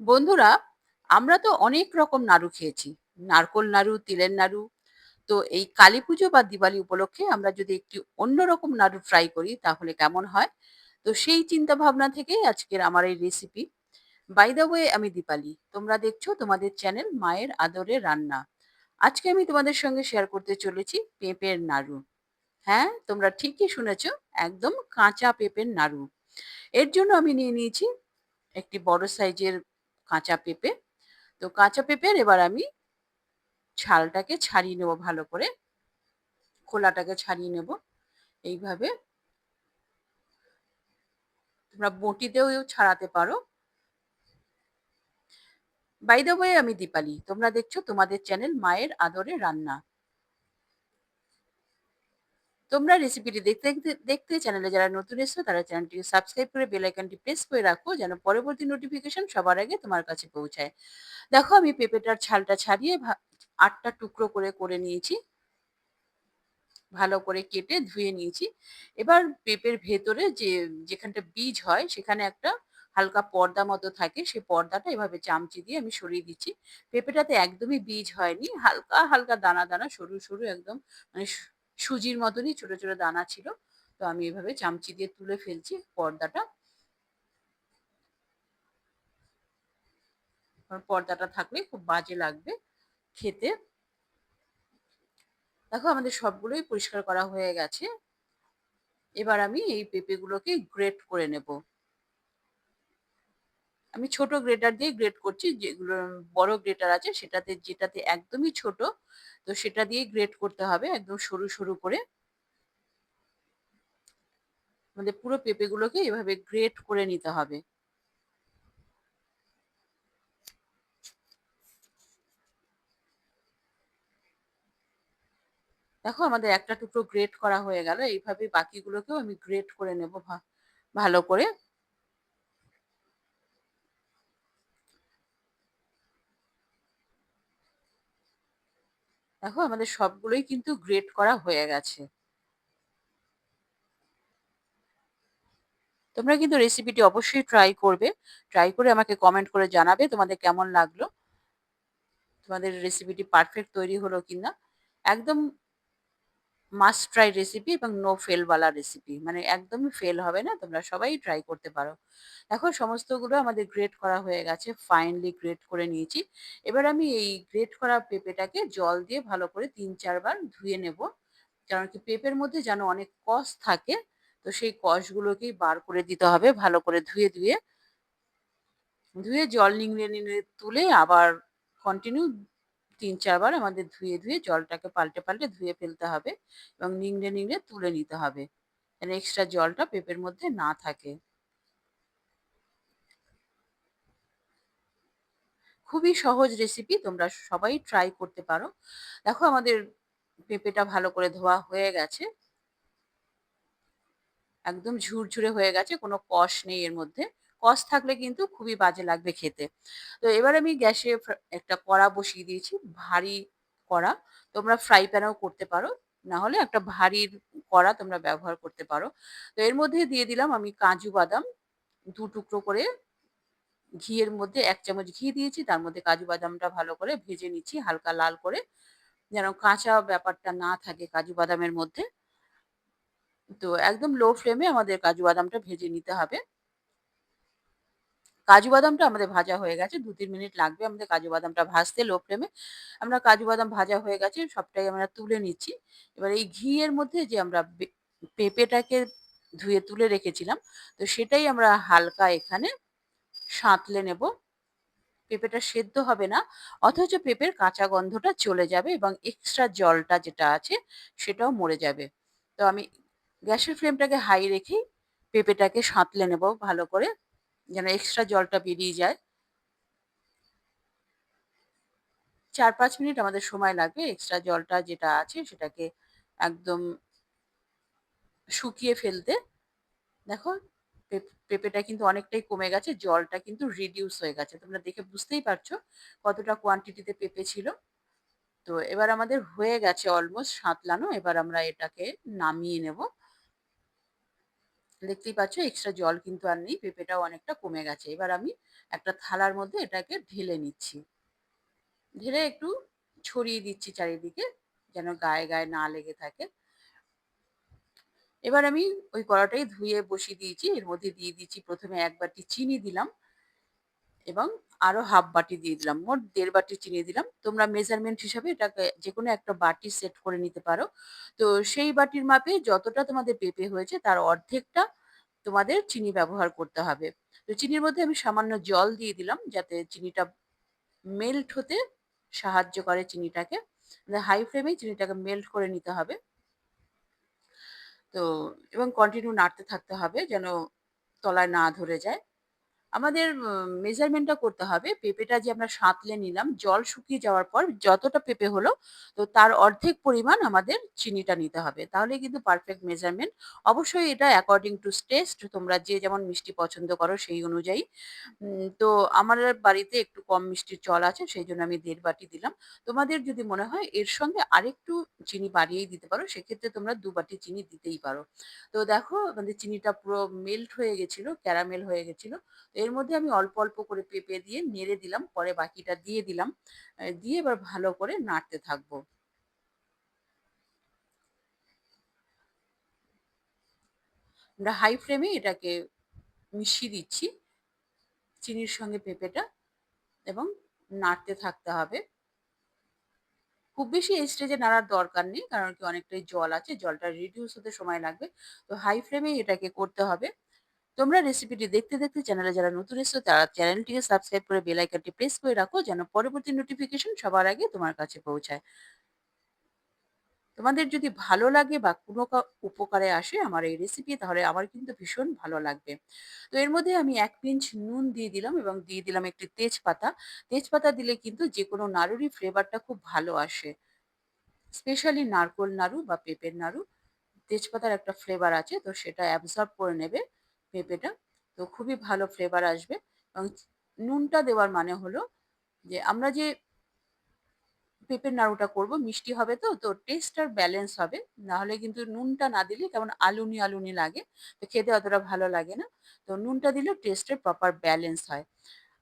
বন্ধুরা, আমরা তো অনেক রকম নাড়ু খেয়েছি। নারকোল নাড়ু, তিলের নাড়ু। তো এই কালী পুজো বা দিওয়ালি উপলক্ষে আমরা যদি একটি অন্যরকম নাড়ু ট্রাই করি, তাহলে কেমন হয়? তো সেই চিন্তা ভাবনা থেকেই আজকের আমার এই রেসিপি বাই দ্য ওয়ে আমি দীপালি। তোমরা দেখছ তোমাদের চ্যানেল মায়ের আদরে রান্না। আজকে আমি তোমাদের সঙ্গে শেয়ার করতে চলেছি পেঁপের নাড়ু। হ্যাঁ তোমরা ঠিকই শুনেছো, একদম কাঁচা পেঁপের নাড়ু। এর জন্য আমি নিয়ে নিয়েছি একটি বড় সাইজের কাঁচা পেঁপে। তো কাঁচা পেঁপের এবার আমি ছালটাকে ছাড়িয়ে নেব ভালো করে। খোলাটাকে ছাড়িয়ে নেব। এইভাবে তোমরা বটিতেও ছাড়াতে পারো। বাই আমি দীপালি। তোমরা দেখছ তোমাদের চ্যানেল মায়ের আদরে রান্না। তোমরা রেসিপিটি দেখতে দেখতে চ্যানেলে যারা নতুন এসছো, তারা চ্যানেলটি সাবস্ক্রাইব করে বেল আইকনটি প্রেস করে রাখো, যেন পরবর্তী নোটিফিকেশন সবার আগে তোমার কাছে পৌঁছায়। দেখো, আমি পেঁপেটার ছালটা ছাড়িয়ে আটটা টুকরো করে করে নিয়েছি। ভালো করে কেটে ধুয়ে নিয়েছি। এবার পেঁপের ভেতরে যে, যেখানটা বীজ হয়, সেখানে একটা হালকা পর্দা মতো থাকে সেই পর্দাটা এভাবে চামচি দিয়ে আমি সরিয়ে দিচ্ছি। পেঁপেটাতে একদমই বীজ হয়নি, হালকা হালকা দানা দানা, সরু সরু, একদম মানে সুজির মতনই ছোট ছোট দানা ছিল। তো আমি এভাবে চামচি দিয়ে তুলে ফেলছি পর্দাটা। পর্দাটা থাকলে খুব বাজে লাগবে খেতে। দেখো আমাদের সবগুলোই পরিষ্কার করা হয়ে গেছে। এবার আমি এই পেঁপেগুলোকে গ্রেট করে নেব। আমি ছোট গ্রেটার দিয়ে গ্রেট করছি, যেগুলো, বড় গ্রেটার আছে সেটাতে, যেটাতে একদমই ছোট, তো সেটা দিয়ে গ্রেট করতে হবে একদম সরু সরু করে। আমাদের পুরো পেঁপেগুলোকে এভাবে গ্রেট করে নিতে হবে। দেখো আমাদের একটা টুকরো গ্রেট করা হয়ে গেল, এইভাবে বাকিগুলোকেও আমি গ্রেট করে নেব ভালো করে। দেখো আমাদের সবগুলোই কিন্তু গ্রেট করা হয়ে গেছে। তোমরা কিন্তু রেসিপিটি অবশ্যই ট্রাই করবে। ট্রাই করে আমাকে কমেন্ট করে জানাবে তোমাদের কেমন লাগল। তোমাদের রেসিপিটি পারফেক্ট তৈরি হলো কিনা। একদম মাস্ট ট্রাই রেসিপি এবং নো ফেল বালা রেসিপি মানে একদমই ফেল হবে না, তোমরা সবাই ট্রাই করতে পারো। দেখো, সমস্তগুলো আমাদের গ্রেট করা হয়ে গেছে ফাইনলি গ্রেট করে নিয়েছি। এবার আমি এই গ্রেট করা পেঁপেটাকে জল দিয়ে ভালো করে তিন চারবার ধুয়ে নেব। কারণ কি, পেঁপের মধ্যে যেন অনেক কষ থাকে, তো সেই কষগুলোকেই বার করে দিতে হবে ভালো করে ধুয়ে ধুয়ে। ধুয়ে জল নিংড়ে নিংড়ে তুলে আবার কন্টিনিউ তিন চারবার আমাদের ধুয়ে ধুয়ে জলটাকে পাল্টে পাল্টে ধুয়ে ফেলতে হবে এবং নিংড়ে নিংড়ে তুলে নিতে হবে। যেন এক্সট্রা জলটা পেঁপের মধ্যে না থাকে। খুবই সহজ রেসিপি তোমরা সবাই ট্রাই করতে পারো। দেখো আমাদের পেঁপেটা ভালো করে ধোয়া হয়ে গেছে। একদম ঝুরঝুরে হয়ে গেছে, কোনো কষ নেই এর মধ্যে। কষ থাকলে কিন্তু খুবই বাজে লাগবে খেতে। তো এবার আমি গ্যাসে একটা কড়া বসিয়ে দিয়েছি, ভারী কড়া। তোমরা ফ্রাই প্যানেও করতে পারো না হলে একটা ভারী কড়া তোমরা ব্যবহার করতে পারো। তো এর মধ্যে দিয়ে দিলাম আমি কাজু বাদাম, দু টুকরো করে ঘিয়ের মধ্যে এক চামচ ঘি দিয়েছি, তার মধ্যে কাজু বাদামটা ভালো করে ভেজে নিচ্ছি হালকা লাল করে, যেন কাঁচা ব্যাপারটা না থাকে কাজু বাদামের মধ্যে। তো একদম লো ফ্লেমে আমাদের কাজু বাদামটা ভেজে নিতে হবে। কাজু বাদামটা আমাদের ভাজা হয়ে গেছে দু তিন মিনিট লাগবে আমাদের কাজু বাদামটা ভাজতে লো ফ্লেমে। আমরা কাজু বাদাম ভাজা হয়ে গেছে, সবটাই আমরা তুলে নিচ্ছি। এবার এই ঘিয়ের মধ্যে যে আমরা পেঁপেটাকে ধুয়ে তুলে রেখেছিলাম, তো সেটাই আমরা হালকা এখানে সাঁতলে নেব। পেঁপেটা সেদ্ধ হবে না, অথচ পেঁপের কাঁচা গন্ধটা চলে যাবে এবং এক্সট্রা জলটা যেটা আছে সেটাও মরে যাবে। তো আমি গ্যাসের ফ্লেমটাকে হাই রেখেই পেঁপেটাকে সাঁতলে নেব ভালো করে। যেন এক্সট্রা জলটা বেরিয়ে যায়। চার পাঁচ মিনিট আমাদের সময় লাগবে এক্সট্রা জলটা যেটা আছে সেটাকে একদম শুকিয়ে ফেলতে। দেখো পেঁপেটা কিন্তু অনেকটাই কমে গেছে, জলটা কিন্তু রিডিউস হয়ে গেছে। তোমরা দেখে বুঝতেই পারছ কতটা কোয়ান্টিটিতে পেঁপে ছিল। তো এবার আমাদের হয়ে গেছে অলমোস্ট সাঁতলানো, এবার আমরা এটাকে নামিয়ে নেব। দেখতেই পাচ্ছ এক্সট্রা জল কিন্তু আর নেই, পেঁপেটাও অনেকটা কমে গেছে। এবার আমি একটা থালার মধ্যে এটাকে ঢেলে নিচ্ছি। ঢেলে একটু ছড়িয়ে দিচ্ছি চারিদিকে, যেন গায়ে গায়ে না লেগে থাকে। এবার আমি ওই কড়াটাই ধুয়ে বসিয়ে দিয়েছি, এর মধ্যে দিয়ে দিয়েছি প্রথমে একবারটি চিনি দিলাম এবং আরও হাফ বাটি দিয়ে দিলাম, মোট দেড় বাটি চিনি দিলাম। তোমরা মেজারমেন্ট হিসাবে এটাকে যে কোনো একটা বাটি সেট করে নিতে পারো। তো সেই বাটির মাপে যতটা তোমাদের পেঁপে হয়েছে তার অর্ধেকটা তোমাদের চিনি ব্যবহার করতে হবে। তো চিনির মধ্যে আমি সামান্য জল দিয়ে দিলাম যাতে চিনিটা মেল্ট হতে সাহায্য করে চিনিটাকে। হাই ফ্লেমে চিনিটাকে মেল্ট করে নিতে হবে। তো এবং কন্টিনিউ নাড়তে থাকতে হবে যেন তলায় না ধরে যায়। আমাদের মেজারমেন্টটা করতে হবে। পেঁপেটা যে আমরা সাঁতলে নিলাম, জল শুকিয়ে যাওয়ার পর যতটা পেঁপে হলো, তো তার অর্ধেক পরিমাণ আমাদের চিনিটা নিতে হবে। তাহলে কিন্তু পারফেক্ট মেজারমেন্ট অবশ্যই এটা অ্যাকর্ডিং টু টেস্ট তোমরা যে যেমন মিষ্টি পছন্দ করো সেই অনুযায়ী। তো আমার বাড়িতে একটু কম মিষ্টির চল আছে, সেই জন্য আমি দেড় বাটি দিলাম। তোমাদের যদি মনে হয় এর সঙ্গে আরেকটু চিনি বাড়িয়েই দিতে পারো, সেক্ষেত্রে তোমরা দু বাটি চিনি দিতেই পারো। তো দেখো আমাদের চিনিটা পুরো মেল্ট হয়ে গেছিল ক্যারামেল হয়ে গেছিল। এর মধ্যে আমি অল্প অল্প করে পেঁপে দিয়ে নেড়ে দিলাম, পরে বাকিটা দিয়ে দিলাম। দিয়ে এবার ভালো করে নাড়তে থাকব। আমরা হাই ফ্লেমে এটাকে মিশিয়ে দিচ্ছি। চিনির সঙ্গে পেঁপেটা এবং নাড়তে থাকতে হবে। খুব বেশি এই স্টেজে নাড়ার দরকার নেই, কারণ কি অনেকটাই জল আছে, জলটা রিডিউস হতে সময় লাগবে। তো হাই ফ্লেমে এটাকে করতে হবে। তোমরা রেসিপিটি দেখতে দেখতে চ্যানেলে যারা নতুন এসছো, তারা চ্যানেলটিকে সাবস্ক্রাইব করে বেল আইকনটি প্রেস করে রাখো, যেন পরবর্তী নোটিফিকেশন সবার আগে তোমার কাছে পৌঁছায়। তোমাদের যদি ভালো লাগে বা কোনো উপকারে আসে আমার এই রেসিপি তাহলে আমার কিন্তু ভীষণ ভালো লাগবে। তো এর মধ্যে আমি এক পিঞ্চ নুন দিয়ে দিলাম এবং দিয়ে দিলাম একটি তেজপাতা। তেজপাতা দিলে কিন্তু যে কোনো নাড়ুরই ফ্লেভারটা খুব ভালো আসে। স্পেশালি নারকোল নাড়ু বা পেঁপের নাড়ু, তেজপাতার একটা ফ্লেভার আছে, তো সেটা অ্যাবজর্ব করে নেবে। পেঁপেটা, তো খুবই ভালো ফ্লেভার আসবে। এবং নুনটা দেওয়ার মানে হলো যে আমরা যে পেঁপের নাড়ুটা করব, মিষ্টি হবে তো তো টেস্টটার ব্যালেন্স হবে। না হলে কিন্তু নুনটা না দিলে কেমন আলুনি আলুনি লাগে, তো খেতে অতটা ভালো লাগে না। তো নুনটা দিলে টেস্টের প্রপার ব্যালেন্স হয়।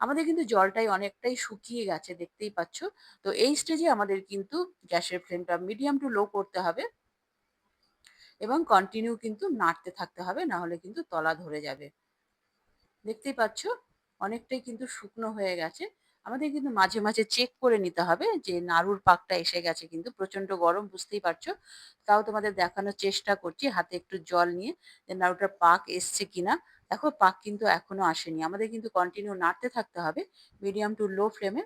আমাদের কিন্তু জলটাই অনেকটাই শুকিয়ে গেছে, দেখতেই পাচ্ছ। তো এই স্টেজে আমাদের কিন্তু গ্যাসের ফ্লেমটা মিডিয়াম টু লো করতে হবে। এবং কন্টিনিউ কিন্তু নাড়তে থাকতে হবে না হলে কিন্তু তলা ধরে যাবে। দেখতেই পাচ্ছ, অনেকটাই কিন্তু শুকনো হয়ে গেছে। আমাদের কিন্তু মাঝে মাঝে চেক করে নিতে হবে যে নাড়ুর পাকটা এসে গেছে কিন্তু প্রচণ্ড গরম, বুঝতেই পারছ। তাও তোমাদের দেখানোর চেষ্টা করছি, হাতে একটু জল নিয়ে যে নাড়ুটার পাক এসছে কিনা। দেখো, পাক কিন্তু এখনও আসেনি। আমাদের কিন্তু কন্টিনিউ নাড়তে থাকতে হবে মিডিয়াম টু লো ফ্লেমে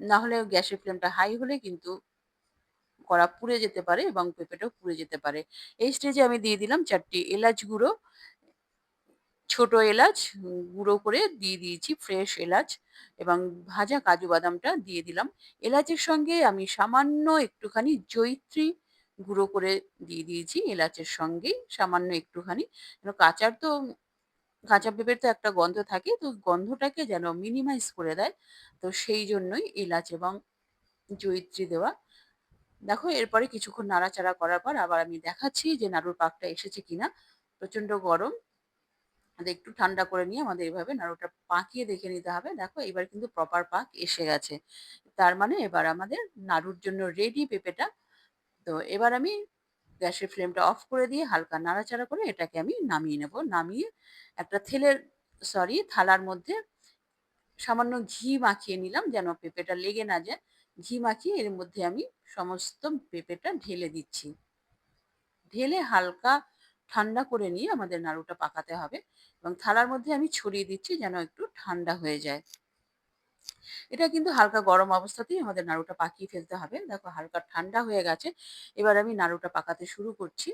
না হলে গ্যাসের ফ্লেমটা হাই হলে কিন্তু কড়া পুড়ে যেতে পারে এবং পেঁপেটাও পুড়ে যেতে পারে। এই স্টেজে আমি দিয়ে দিলাম চারটি এলাচ গুঁড়ো, ছোট এলাচ গুঁড়ো করে দিয়ে দিয়েছি ফ্রেশ এলাচ এবং ভাজা কাজু বাদামটা দিয়ে দিলাম। এলাচের সঙ্গে আমি সামান্য একটুখানি জয়িত্রী গুঁড়ো করে দিয়ে দিয়েছি এলাচের সঙ্গেই সামান্য একটুখানি। কাঁচার তো, কাঁচা পেঁপের তো একটা গন্ধ থাকে, তো গন্ধটাকে যেন মিনিমাইজ করে দেয়। তো সেই জন্যই এলাচ এবং জয়িত্রী দেওয়া দেখো, এরপরে কিছুক্ষণ নাড়াচাড়া করার পর আবার আমি দেখাচ্ছি যে নাড়ুর পাকটা এসেছে কিনা। প্রচণ্ড গরম। একটু ঠান্ডা করে নিয়ে আমাদের এভাবে নাড়ুটা পাকিয়ে দেখে নিতে হবে। দেখো, এবার কিন্তু প্রপার পাক এসে গেছে। তার মানে এবার আমাদের নাড়ুর জন্য রেডি পেঁপেটা। তো এবার আমি গ্যাসের ফ্লেমটা অফ করে দিয়ে হালকা নাড়াচাড়া করে এটাকে আমি নামিয়ে নেব। নামিয়ে একটা থেলের সরি থালার মধ্যে সামান্য ঘি মাখিয়ে নিলাম যেন পেঁপেটা লেগে না যায়। ঘি মাখিয়ে এর মধ্যে আমি সমস্ত পেঁপেটা ঢেলে দিচ্ছি। ঢেলে হালকা ঠান্ডা করে নিয়ে আমাদের নাড়ুটা পাকাতে হবে এবং থালার মধ্যে আমি ছড়িয়ে দিচ্ছি যেন একটু ঠান্ডা হয়ে যায়। এটা কিন্তু হালকা গরম অবস্থাতেই আমাদের নাড়ুটা পাকিয়ে ফেলতে হবে। দেখো হালকা ঠান্ডা হয়ে গেছে। এবার আমি নাড়ুটা পাকাতে শুরু করছি।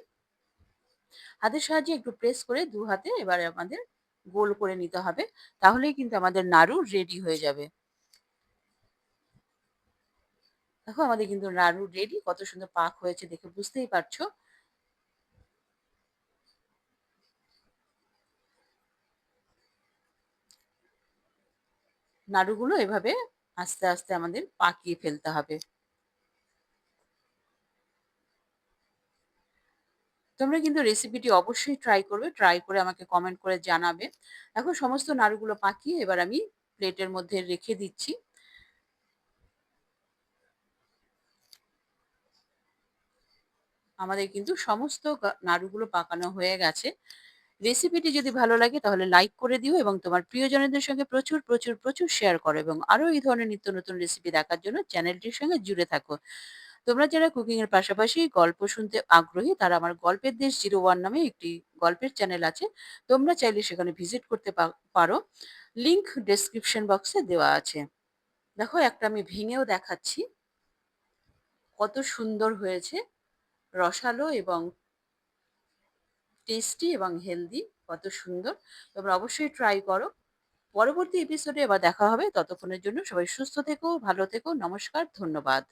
হাতের সাহায্যে একটু প্রেস করে দু হাতে এবার আমাদের গোল করে নিতে হবে। তাহলেই কিন্তু আমাদের নাড়ু রেডি হয়ে যাবে। দেখো আমাদের কিন্তু নাড়ু রেডি কত সুন্দর পাক হয়েছে দেখে বুঝতেই পারছ নাড়ুগুলো এভাবে আস্তে আস্তে আমাদের পাকিয়ে ফেলতে হবে তোমরা কিন্তু রেসিপিটি অবশ্যই ট্রাই করবে। ট্রাই করে আমাকে কমেন্ট করে জানাবে। দেখো সমস্ত নাড়ুগুলো পাকিয়ে এবার আমি প্লেটের মধ্যে রেখে দিচ্ছি। আমাদের কিন্তু সমস্ত নাড়ুগুলো পাকানো হয়ে গেছে। রেসিপিটি যদি ভালো লাগে তাহলে লাইক করে দিও এবং তোমার প্রিয়জনদের সঙ্গে প্রচুর, প্রচুর, প্রচুর শেয়ার করো এবং আরও এই ধরনের নিত্য নতুন রেসিপি দেখার জন্য চ্যানেলটির সঙ্গে জুড়ে থাকো। তোমরা যারা কুকিং এর পাশাপাশি গল্প শুনতে আগ্রহী তারা আমার গল্পের দেশ 01 নামে একটি গল্পের চ্যানেল আছে। তোমরা চাইলে সেখানে ভিজিট করতে পারো। লিংক ডেসক্রিপশন বক্সে দেওয়া আছে। দেখো একটা আমি ভেঙেও দেখাচ্ছি। কত সুন্দর হয়েছে। রসালো এবং টেস্টি এবং হেলদি কত সুন্দর। তোমরা অবশ্যই ট্রাই করো। পরবর্তী এপিসোডে আবার দেখা হবে। ততক্ষণের জন্য সবাই সুস্থ থেকো, ভালো থেকো। নমস্কার, ধন্যবাদ।